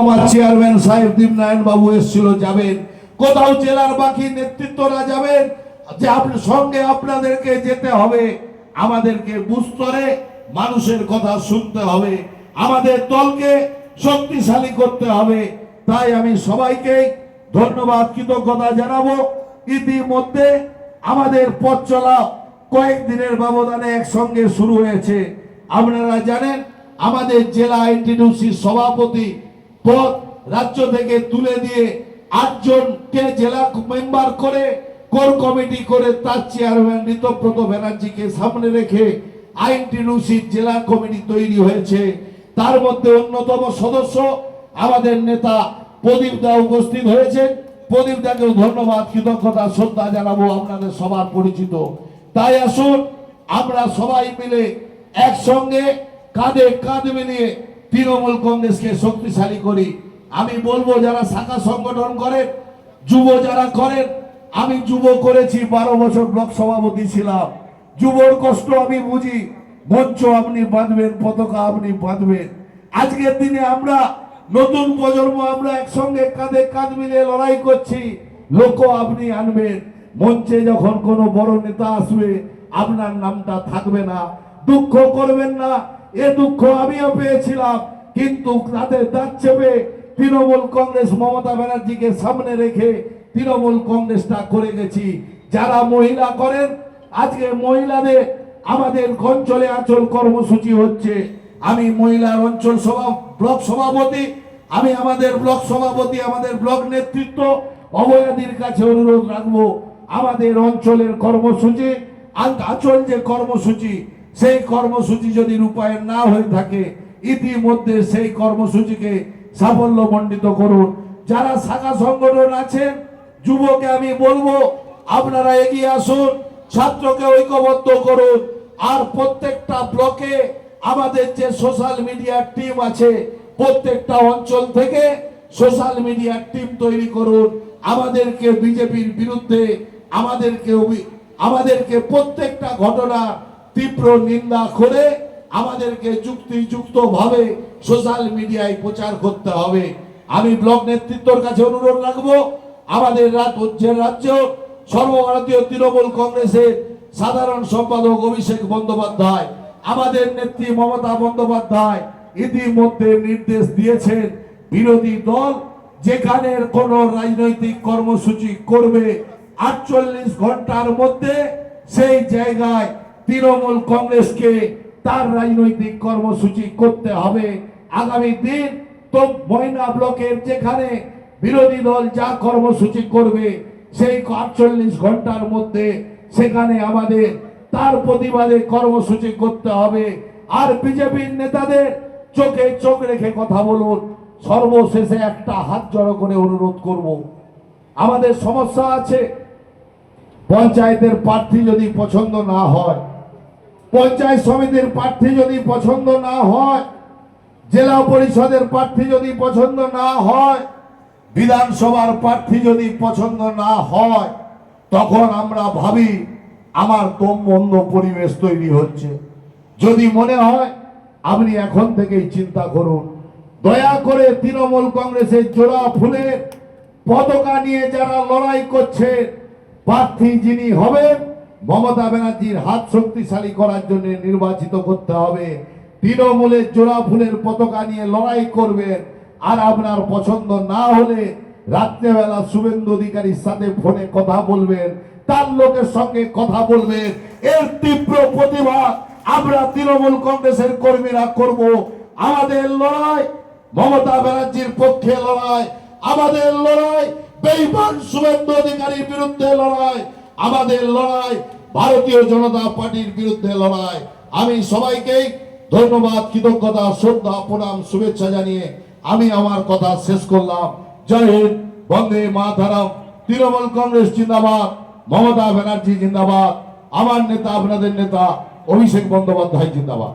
আমার চেয়ারম্যান সাহেব দীপনারায়ণ বাবু এসেছিল, যাবেন। কোথাও জেলার বাকি নেতৃত্বরা যাবেন। যে আপনার সঙ্গে আপনাদেরকে যেতে হবে, আমাদেরকে বুস্তরে মানুষের কথা শুনতে হবে। আমাদের দলকে শক্তিশালী করতে হবে। তাই আমি সবাইকে ধন্যবাদ, কৃতজ্ঞতা জানাব। ইতিমধ্যে আমাদের পথ চলা কয়েকদিনের ব্যবধানে একসঙ্গে শুরু হয়েছে। আপনারা জানেন, আমাদের জেলা আইনটিডিউসির সভাপতি পদ রাজ্য থেকে তুলে দিয়ে আটজনকে জেলা মেম্বার করে কোর কমিটি করে তার চেয়ারম্যান ঋতব্রত ব্যানার্জিকে সামনে রেখে আইনটি আইনটিডিউসির জেলা কমিটি তৈরি হয়েছে। তার মধ্যে অন্যতম সদস্য আমাদের নেতা প্রদীপ দা উপস্থিত হয়েছেন। প্রদীপ দাকেও ধন্যবাদ, কৃতজ্ঞতা, শ্রদ্ধা জানাব আপনাদের সবার পরিচিত। তাই আসুন, আমরা সবাই মিলে একসঙ্গে কাঁধে কাঁধ মিলিয়ে তৃণমূল কংগ্রেসকে শক্তিশালী করি। আমি বলব, যারা শাখা সংগঠন করেন যুব যারা করেন আমি যুব করেছি, বারো বছর ব্লক সভাপতি ছিলাম। যুবর কষ্ট আমি বুঝি, মঞ্চ আপনি বাঁধবেন, পতাকা আপনি বাঁধবেন। আজকের দিনে আমরা, নতুন প্রজন্ম আমরা একসঙ্গে কাঁধে কাঁধ মিলে লড়াই করছি, লোক আপনি আনবেন। মঞ্চে যখন কোনো বড় নেতা আসবে, আপনার নামটা থাকবে না, দুঃখ করবেন না এ দুঃখ আমিও পেয়েছিলাম, কিন্তু তাদের দাঁত চেপে তৃণমূল কংগ্রেস মমতা ব্যানার্জিকে সামনে রেখে তৃণমূল কংগ্রেসটা করে গেছি। যারা মহিলা করেন, আজকে মহিলাদের আমাদের অঞ্চলে আঞ্চল কর্মসূচি হচ্ছে, আমি মহিলার অঞ্চল সভা, ব্লক সভাপতি, আমি আমাদের ব্লক সভাপতি, আমাদের ব্লক নেতৃত্ব, অবয়াদির কাছে অনুরোধ রাখব, আমাদের অঞ্চলের কর্মসূচি আঞ্চল যে কর্মসূচি সেই কর্মসূচি যদি রূপায়ণ না হয়ে থাকে, ইতিমধ্যে সেই কর্মসূচিকে সাফল্য মণ্ডিত করুন। যারা শাখা সংগঠন আছেন যুবকে আমি বলব, আপনারা এগিয়ে আসুন, ছাত্রকে ঐক্যবদ্ধ করুন। আর প্রত্যেকটা ব্লকে আমাদের যে সোশ্যাল মিডিয়ার টিম আছে, প্রত্যেকটা অঞ্চল থেকে সোশ্যাল মিডিয়ার টিম তৈরি করুন। আমাদেরকে বিজেপির বিরুদ্ধে, আমাদেরকে আমাদেরকে প্রত্যেকটা ঘটনা তীব্র নিন্দা করে আমাদেরকে যুক্তিযুক্ত ভাবে সোশ্যাল মিডিয়ায় প্রচার করতে হবে। আমি ব্লক নেতৃত্বর কাছে অনুরোধ রাখব, আমাদের রাজ্য যে রাজ্য। সর্বভারতীয় তৃণমূল কংগ্রেসের সাধারণ সম্পাদক অভিষেক বন্দ্যোপাধ্যায়, আমাদের নেত্রী মমতা বন্দ্যোপাধ্যায় ইতিমধ্যে নির্দেশ দিয়েছেন বিরোধী দল, যেখানে কোন রাজনৈতিক কর্মসূচি করবে। আটচল্লিশ ঘণ্টার মধ্যে সেই জায়গায় তৃণমূল কংগ্রেসকে তার রাজনৈতিক কর্মসূচি করতে হবে। আগামী দিন তো ময়না ব্লকের যেখানে বিরোধী দল যা কর্মসূচি করবে, সেই আটচল্লিশ ঘণ্টার মধ্যে সেখানে আমাদের তার প্রতিবাদে কর্মসূচি করতে হবে। আর বিজেপির নেতাদের চোখে চোখ রেখে কথা বলুন। সর্বশেষে একটা হাত জড়ো করে অনুরোধ করব। আমাদের সমস্যা আছে। পঞ্চায়েতের প্রার্থী যদি পছন্দ না হয় পঞ্চায়েত সমিতির প্রার্থী যদি পছন্দ না হয়, জেলা পরিষদের প্রার্থী যদি পছন্দ না হয়, বিধানসভার প্রার্থী যদি পছন্দ না হয়, তখন আমরা ভাবি আমার দম বন্ধ পরিবেশ তৈরি হচ্ছে। যদি মনে হয়, আপনি এখন থেকেই চিন্তা করুন। দয়া করে তৃণমূল কংগ্রেসের জোড়া ফুলের পতাকা নিয়ে যারা লড়াই করছে, প্রার্থী যিনি হবেন মমতা ব্যানার্জির হাত শক্তিশালী করার জন্য নির্বাচিত করতে হবে। তৃণমূলের জোড়া ফুলের পতাকা নিয়ে লড়াই করবেন আর আপনার পছন্দ না হলে রাত্রেবেলা শুভেন্দু অধিকারীর সাথে ফোনে কথা বলবেন, তার লোকের সঙ্গে কথা বলবেন। এর তীব্র প্রতিবাদ আমরা তৃণমূল কংগ্রেসের কর্মীরা করব। আমাদের লড়াই, মমতা ব্যানার্জির পক্ষে লড়াই। আমাদের লড়াই, বেইমান শুভেন্দু অধিকারীর বিরুদ্ধে লড়াই। আমাদের লড়াই ভারতীয় জনতা পার্টির বিরুদ্ধে লড়াই। আমি সবাইকেই ধন্যবাদ, কৃতজ্ঞতা, শ্রদ্ধা, প্রণাম, শুভেচ্ছা জানিয়ে আমি আমার কথা শেষ করলাম। জয় হিন্দ, বন্দে মাতারাম। তৃণমূল কংগ্রেস জিন্দাবাদ, মমতা ব্যানার্জি জিন্দাবাদ, আমার নেতা, আপনাদের নেতা, অভিষেক বন্দ্যোপাধ্যায় জিন্দাবাদ।